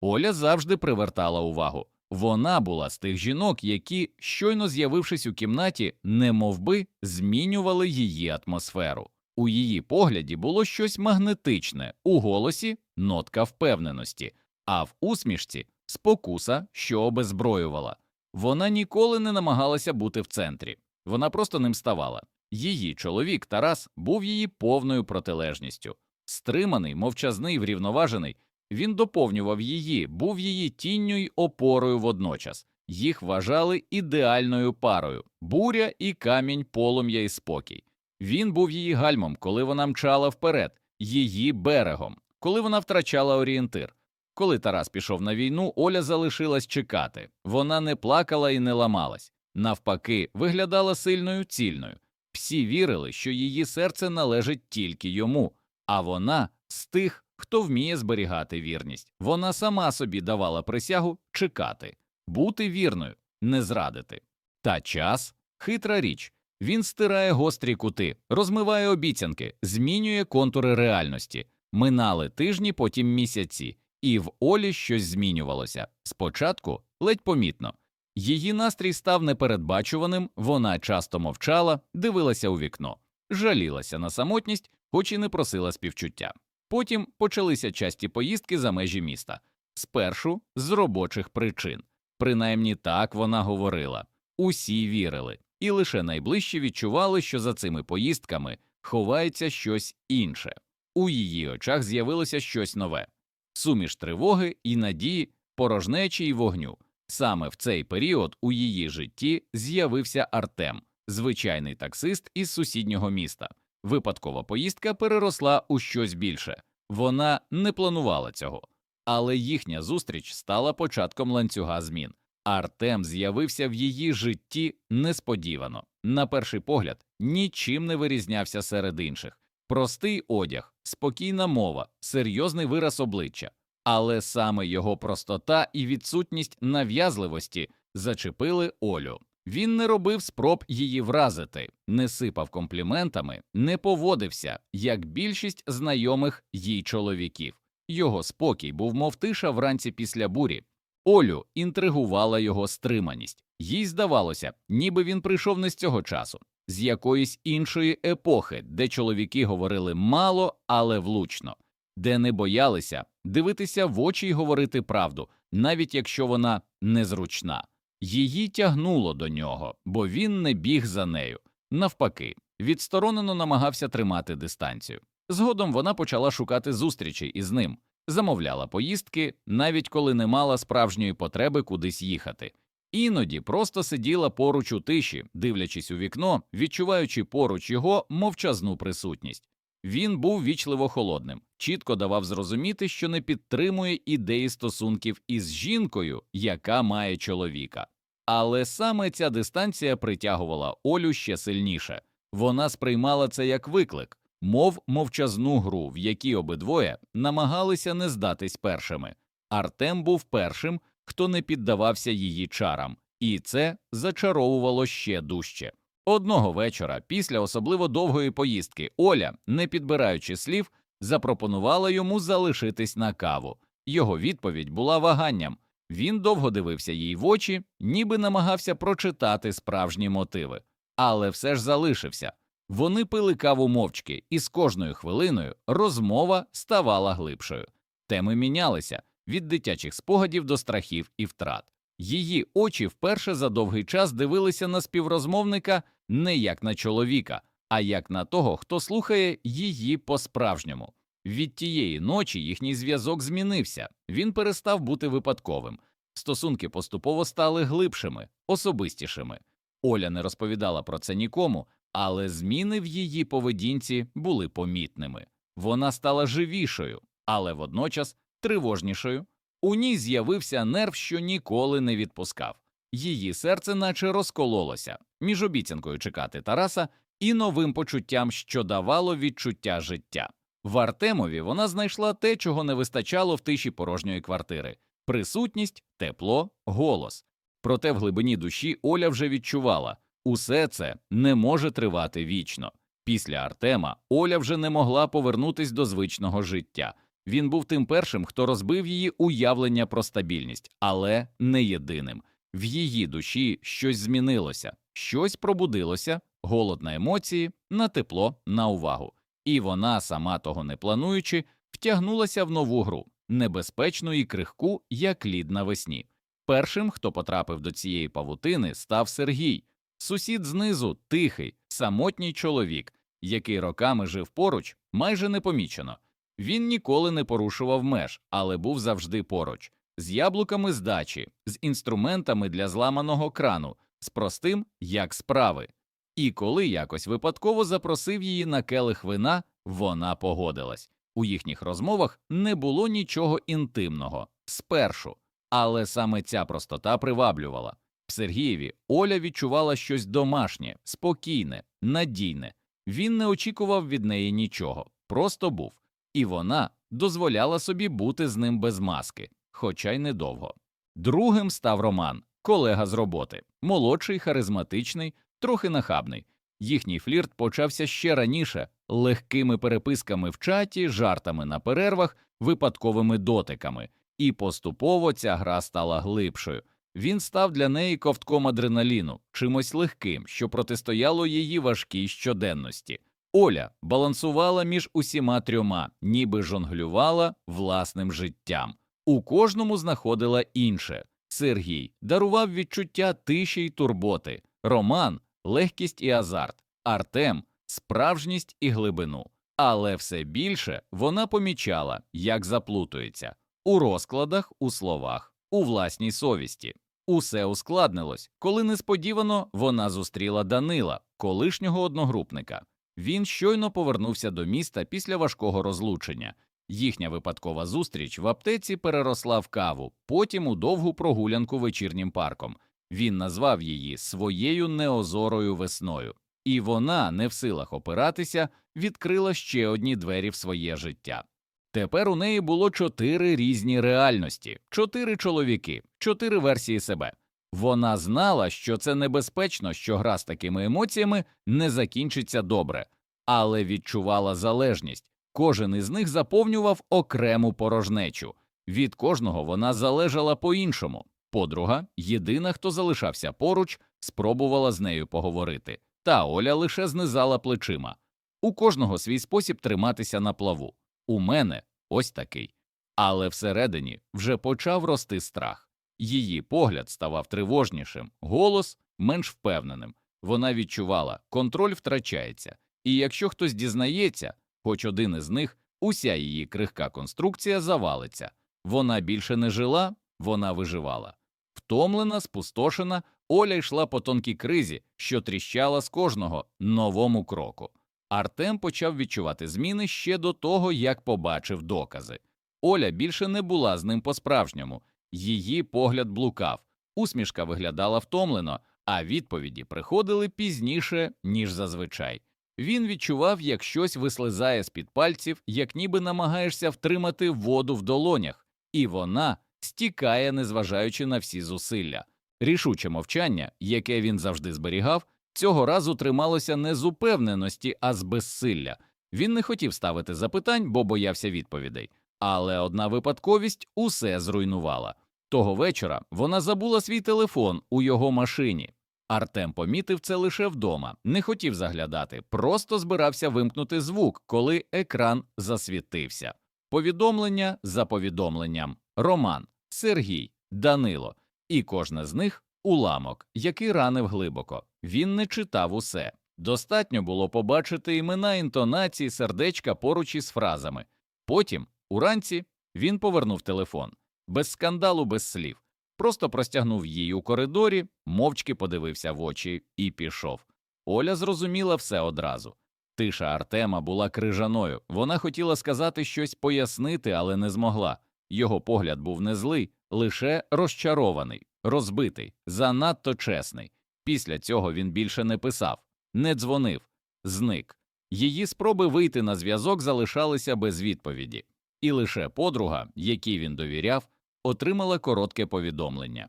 Оля завжди привертала увагу. Вона була з тих жінок, які, щойно з'явившись у кімнаті, немовби змінювали її атмосферу. У її погляді було щось магнетичне, у голосі нотка впевненості, а в усмішці спокуса, що обезброювала. Вона ніколи не намагалася бути в центрі, вона просто ним ставала. Її чоловік Тарас був її повною протилежністю. Стриманий, мовчазний, врівноважений, він доповнював її, був її тінню й опорою водночас. Їх вважали ідеальною парою буря і камінь, полум'я і спокій. Він був її гальмом, коли вона мчала вперед, її берегом, коли вона втрачала орієнтир. Коли Тарас пішов на війну, Оля залишилась чекати. Вона не плакала і не ламалась. Навпаки, виглядала сильною цільною. Всі вірили, що її серце належить тільки йому, а вона з тих, хто вміє зберігати вірність. Вона сама собі давала присягу чекати, бути вірною, не зрадити. Та час хитра річ. Він стирає гострі кути, розмиває обіцянки, змінює контури реальності. Минали тижні, потім місяці, і в Олі щось змінювалося. Спочатку ледь помітно. Її настрій став непередбачуваним, вона часто мовчала, дивилася у вікно, жалілася на самотність, хоч і не просила співчуття. Потім почалися часті поїздки за межі міста. Спершу з робочих причин. Принаймні так вона говорила. Усі вірили, і лише найближчі відчували, що за цими поїздками ховається щось інше. У її очах з'явилося щось нове суміш тривоги і надії, порожнечі й вогню. Саме в цей період у її житті з'явився Артем, звичайний таксист із сусіднього міста. Випадкова поїздка переросла у щось більше. Вона не планувала цього, але їхня зустріч стала початком ланцюга змін. Артем з'явився в її житті несподівано. На перший погляд, нічим не вирізнявся серед інших. Простий одяг, спокійна мова, серйозний вираз обличчя. Але саме його простота і відсутність нав'язливості зачепили Олю. Він не робив спроб її вразити, не сипав компліментами, не поводився, як більшість знайомих їй чоловіків. Його спокій був мов тиша вранці після бурі. Олю інтригувала його стриманість. Їй здавалося, ніби він прийшов не з цього часу, з якоїсь іншої епохи, де чоловіки говорили мало, але влучно, де не боялися дивитися в очі й говорити правду, навіть якщо вона незручна. Її тягнуло до нього, бо він не біг за нею. Навпаки, відсторонено намагався тримати дистанцію. Згодом вона почала шукати зустрічі із ним, замовляла поїздки, навіть коли не мала справжньої потреби кудись їхати. Іноді просто сиділа поруч у тиші, дивлячись у вікно, відчуваючи поруч його мовчазну присутність. Він був вічливо холодним, чітко давав зрозуміти, що не підтримує ідеї стосунків із жінкою, яка має чоловіка. Але саме ця дистанція притягувала Олю ще сильніше. Вона сприймала це як виклик, мов мовчазну гру, в якій обидвоє намагалися не здатись першими. Артем був першим, хто не піддавався її чарам, і це зачаровувало ще дужче. Одного вечора, після особливо довгої поїздки, Оля, не підбираючи слів, запропонувала йому залишитись на каву. Його відповідь була ваганням. Він довго дивився їй в очі, ніби намагався прочитати справжні мотиви, але все ж залишився. Вони пили каву мовчки, і з кожною хвилиною розмова ставала глибшою. Теми мінялися від дитячих спогадів до страхів і втрат. Її очі вперше за довгий час дивилися на співрозмовника не як на чоловіка, а як на того, хто слухає її по-справжньому. Від тієї ночі їхній зв'язок змінився, він перестав бути випадковим. Стосунки поступово стали глибшими, особистішими. Оля не розповідала про це нікому, але зміни в її поведінці були помітними. Вона стала живішою, але водночас тривожнішою. У ній з'явився нерв, що ніколи не відпускав. Її серце наче розкололося між обіцянкою чекати Тараса і новим почуттям, що давало відчуття життя. В Артемові вона знайшла те, чого не вистачало в тиші порожньої квартири присутність, тепло, голос. Проте в глибині душі Оля вже відчувала усе це не може тривати вічно. Після Артема Оля вже не могла повернутись до звичного життя. Він був тим першим, хто розбив її уявлення про стабільність, але не єдиним. В її душі щось змінилося, щось пробудилося, голод на емоції, на тепло, на увагу. І вона, сама того не плануючи, втягнулася в нову гру, небезпечну і крихку, як лід навесні. Першим, хто потрапив до цієї павутини, став Сергій, сусід знизу, тихий, самотній чоловік, який роками жив поруч, майже непомічено. Він ніколи не порушував меж, але був завжди поруч, з яблуками з дачі, з інструментами для зламаного крану, з простим, як справи. І коли якось випадково запросив її на келих вина, вона погодилась. У їхніх розмовах не було нічого інтимного спершу, але саме ця простота приваблювала. В Сергієві Оля відчувала щось домашнє, спокійне, надійне. Він не очікував від неї нічого, просто був, і вона дозволяла собі бути з ним без маски, хоча й недовго. Другим став Роман, колега з роботи, молодший, харизматичний, трохи нахабний. Їхній флірт почався ще раніше легкими переписками в чаті, жартами на перервах, випадковими дотиками, і поступово ця гра стала глибшою. Він став для неї ковтком адреналіну, чимось легким, що протистояло її важкій щоденності. Оля балансувала між усіма трьома, ніби жонглювала власним життям. У кожному знаходила інше. Сергій дарував відчуття тиші й турботи, Роман легкість і азарт, Артем справжність і глибину. Але все більше вона помічала, як заплутується у розкладах, у словах, у власній совісті. Усе ускладнилось, коли несподівано вона зустріла Данила, колишнього одногрупника. Він щойно повернувся до міста після важкого розлучення. Їхня випадкова зустріч в аптеці переросла в каву, потім у довгу прогулянку вечірнім парком. Він назвав її своєю неозорою весною, і вона, не в силах опиратися, відкрила ще одні двері в своє життя. Тепер у неї було чотири різні реальності, чотири чоловіки, чотири версії себе. Вона знала, що це небезпечно, що гра з такими емоціями не закінчиться добре, але відчувала залежність. Кожен із них заповнював окрему порожнечу. Від кожного вона залежала по-іншому. Подруга, єдина, хто залишався поруч, спробувала з нею поговорити, та Оля лише знизала плечима. У кожного свій спосіб триматися на плаву. У мене ось такий. Але всередині вже почав рости страх. Її погляд ставав тривожнішим, голос менш впевненим. Вона відчувала, контроль втрачається, і якщо хтось дізнається, хоч один із них, уся її крихка конструкція завалиться. Вона більше не жила, вона виживала. Втомлена, спустошена, Оля йшла по тонкій кризі, що тріщала з кожного новому кроку. Артем почав відчувати зміни ще до того, як побачив докази. Оля більше не була з ним по-справжньому, її погляд блукав, усмішка виглядала втомлено, а відповіді приходили пізніше, ніж зазвичай. Він відчував, як щось вислизає з під пальців, як ніби намагаєшся втримати воду в долонях, і вона стікає, незважаючи на всі зусилля. Рішуче мовчання, яке він завжди зберігав, цього разу трималося не з упевненості, а з безсилля. Він не хотів ставити запитань, бо боявся відповідей. Але одна випадковість усе зруйнувала. Того вечора вона забула свій телефон у його машині. Артем помітив це лише вдома, не хотів заглядати, просто збирався вимкнути звук, коли екран засвітився. Повідомлення за повідомленням Роман, Сергій, Данило, і кожне з них уламок, який ранив глибоко. Він не читав усе. Достатньо було побачити імена інтонації сердечка поруч із фразами. Потім, уранці, він повернув телефон без скандалу, без слів. Просто простягнув її у коридорі, мовчки подивився в очі і пішов. Оля зрозуміла все одразу. Тиша Артема була крижаною. Вона хотіла сказати щось пояснити, але не змогла. Його погляд був не злий, лише розчарований, розбитий, занадто чесний. Після цього він більше не писав, не дзвонив, зник. Її спроби вийти на зв'язок залишалися без відповіді, і лише подруга, якій він довіряв, отримала коротке повідомлення.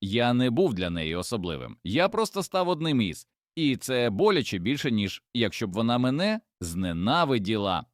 Я не був для неї особливим, я просто став одним із, і це боляче більше, ніж якщо б вона мене зненавиділа.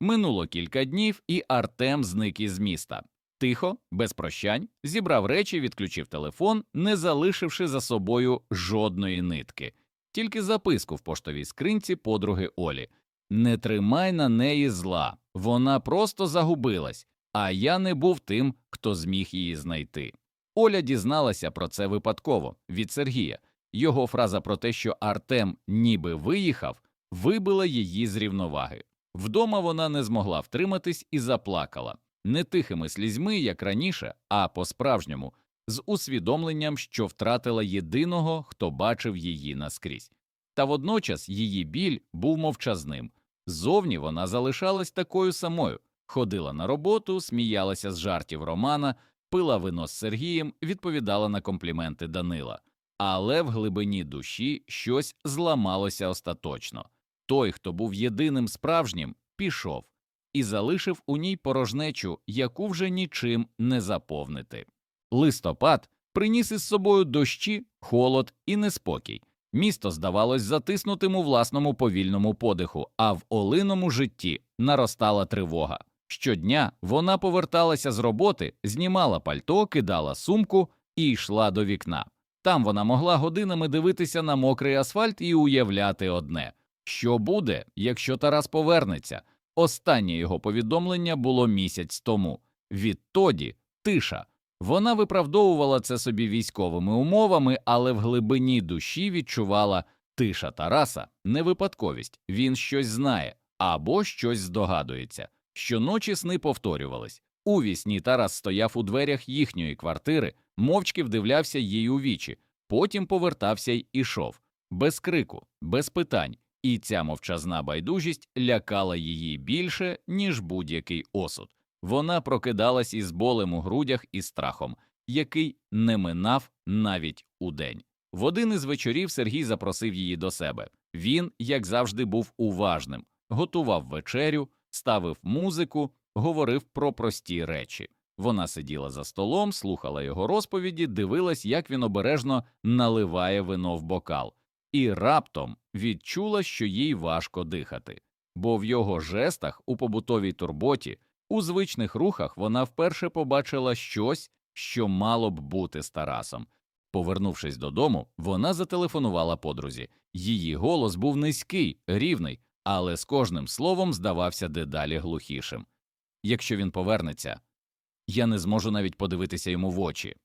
Минуло кілька днів, і Артем зник із міста. Тихо, без прощань, зібрав речі, відключив телефон, не залишивши за собою жодної нитки, тільки записку в поштовій скринці подруги Олі. Не тримай на неї зла, вона просто загубилась, а я не був тим, хто зміг її знайти. Оля дізналася про це випадково від Сергія. Його фраза про те, що Артем ніби виїхав, вибила її з рівноваги. Вдома вона не змогла втриматись і заплакала не тихими слізьми, як раніше, а по-справжньому, з усвідомленням, що втратила єдиного, хто бачив її наскрізь. Та водночас її біль був мовчазним. Зовні вона залишалась такою самою, ходила на роботу, сміялася з жартів Романа, пила вино з Сергієм, відповідала на компліменти Данила. Але в глибині душі щось зламалося остаточно. Той, хто був єдиним справжнім, пішов і залишив у ній порожнечу, яку вже нічим не заповнити. Листопад приніс із собою дощі, холод і неспокій. Місто здавалось затиснутим у власному повільному подиху, а в олиному житті наростала тривога. Щодня вона поверталася з роботи, знімала пальто, кидала сумку і йшла до вікна. Там вона могла годинами дивитися на мокрий асфальт і уявляти одне що буде, якщо Тарас повернеться. Останнє його повідомлення було місяць тому. Відтоді тиша. Вона виправдовувала це собі військовими умовами, але в глибині душі відчувала тиша Тараса, не випадковість, він щось знає або щось здогадується. Щоночі сни повторювались. У вісні Тарас стояв у дверях їхньої квартири, мовчки вдивлявся їй у вічі, потім повертався й ішов, без крику, без питань, і ця мовчазна байдужість лякала її більше, ніж будь-який осуд. Вона прокидалась із болем у грудях і страхом, який не минав навіть удень. В один із вечорів Сергій запросив її до себе. Він, як завжди, був уважним, готував вечерю, ставив музику, говорив про прості речі. Вона сиділа за столом, слухала його розповіді, дивилась, як він обережно наливає вино в бокал, і раптом відчула, що їй важко дихати, бо в його жестах у побутовій турботі у звичних рухах вона вперше побачила щось, що мало б бути з Тарасом. Повернувшись додому, вона зателефонувала подрузі. Її голос був низький, рівний, але з кожним словом здавався дедалі глухішим. Якщо він повернеться, я не зможу навіть подивитися йому в очі.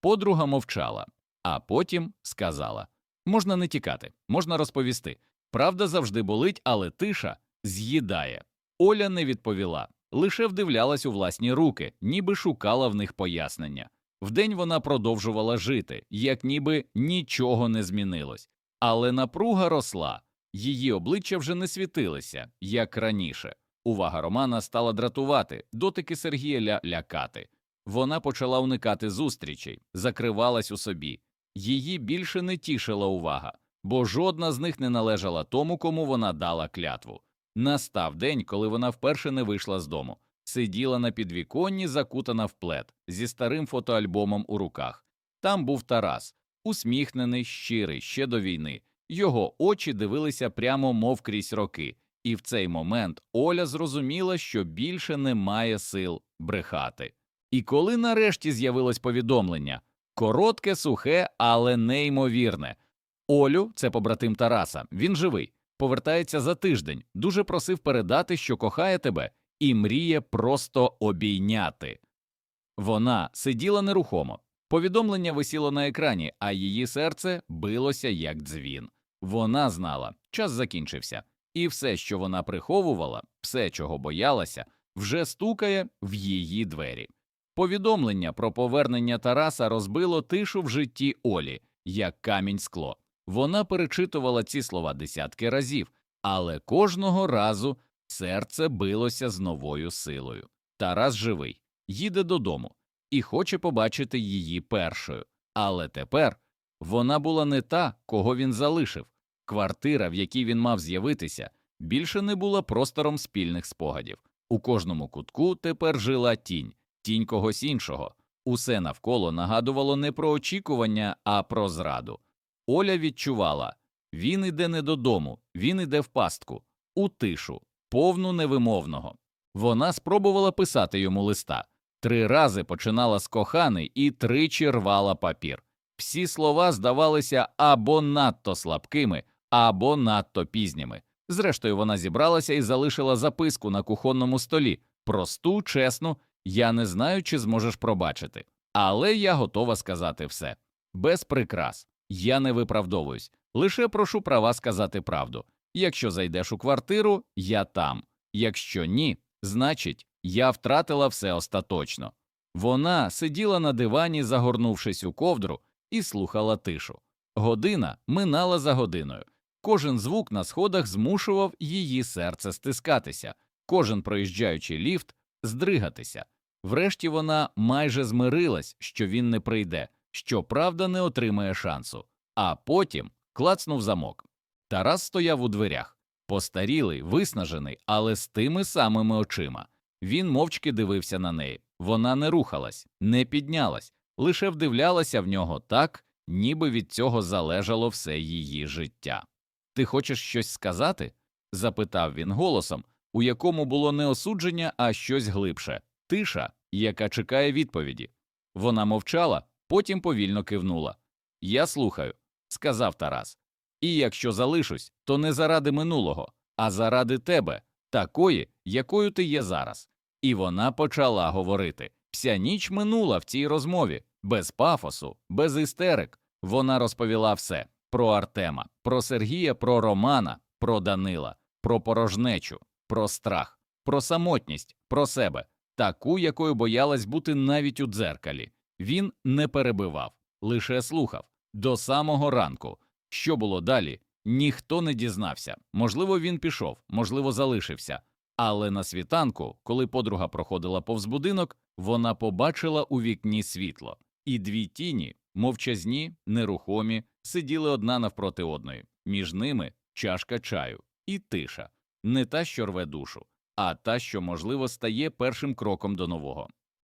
Подруга мовчала, а потім сказала можна не тікати, можна розповісти. Правда завжди болить, але тиша з'їдає. Оля не відповіла лише вдивлялась у власні руки, ніби шукала в них пояснення. Вдень вона продовжувала жити, як ніби нічого не змінилось, але напруга росла, її обличчя вже не світилися, як раніше. Увага Романа стала дратувати, дотики Сергія ля лякати. Вона почала уникати зустрічей, закривалась у собі. Її більше не тішила увага, бо жодна з них не належала тому, кому вона дала клятву. Настав день, коли вона вперше не вийшла з дому, сиділа на підвіконні, закутана в плед, зі старим фотоальбомом у руках. Там був Тарас, усміхнений, щирий, ще до війни. Його очі дивилися прямо, мов крізь роки, і в цей момент Оля зрозуміла, що більше немає сил брехати. І коли нарешті з'явилось повідомлення коротке, сухе, але неймовірне. Олю, це побратим Тараса, він живий повертається за тиждень, дуже просив передати, що кохає тебе, і мріє просто обійняти. Вона сиділа нерухомо. Повідомлення висіло на екрані, а її серце билося як дзвін. Вона знала, час закінчився, і все, що вона приховувала, все, чого боялася, вже стукає в її двері. Повідомлення про повернення Тараса розбило тишу в житті Олі, як камінь скло. Вона перечитувала ці слова десятки разів, але кожного разу серце билося з новою силою. Тарас живий, їде додому і хоче побачити її першою. Але тепер вона була не та, кого він залишив. Квартира, в якій він мав з'явитися, більше не була простором спільних спогадів. У кожному кутку тепер жила тінь, тінь когось іншого. Усе навколо нагадувало не про очікування, а про зраду. Оля відчувала він іде не додому, він іде в пастку, у тишу, повну невимовного. Вона спробувала писати йому листа, три рази починала з коханий і тричі рвала папір. Всі слова здавалися або надто слабкими, або надто пізніми. Зрештою, вона зібралася і залишила записку на кухонному столі просту, чесну, я не знаю, чи зможеш пробачити, але я готова сказати все. Без прикрас. Я не виправдовуюсь, лише прошу права сказати правду. Якщо зайдеш у квартиру, я там. Якщо ні, значить, я втратила все остаточно. Вона сиділа на дивані, загорнувшись у ковдру, і слухала тишу. Година минала за годиною. Кожен звук на сходах змушував її серце стискатися, кожен проїжджаючий ліфт здригатися. Врешті вона майже змирилась, що він не прийде, що правда не отримає шансу. А потім клацнув замок. Тарас стояв у дверях, постарілий, виснажений, але з тими самими очима. Він мовчки дивився на неї. Вона не рухалась, не піднялась, лише вдивлялася в нього так, ніби від цього залежало все її життя. Ти хочеш щось сказати? запитав він голосом, у якому було не осудження, а щось глибше тиша, яка чекає відповіді. Вона мовчала, потім повільно кивнула. Я слухаю, сказав Тарас. І якщо залишусь, то не заради минулого, а заради тебе, такої, якою ти є зараз. І вона почала говорити. Вся ніч минула в цій розмові, без пафосу, без істерик. Вона розповіла все про Артема, про Сергія, про Романа, про Данила, про порожнечу, про страх, про самотність, про себе, таку, якою боялась бути навіть у дзеркалі. Він не перебивав, лише слухав до самого ранку. Що було далі? Ніхто не дізнався. Можливо, він пішов, можливо, залишився. Але на світанку, коли подруга проходила повз будинок, вона побачила у вікні світло, і дві тіні, мовчазні, нерухомі, сиділи одна навпроти одної. Між ними чашка чаю і тиша, не та, що рве душу, а та, що, можливо, стає першим кроком до нового.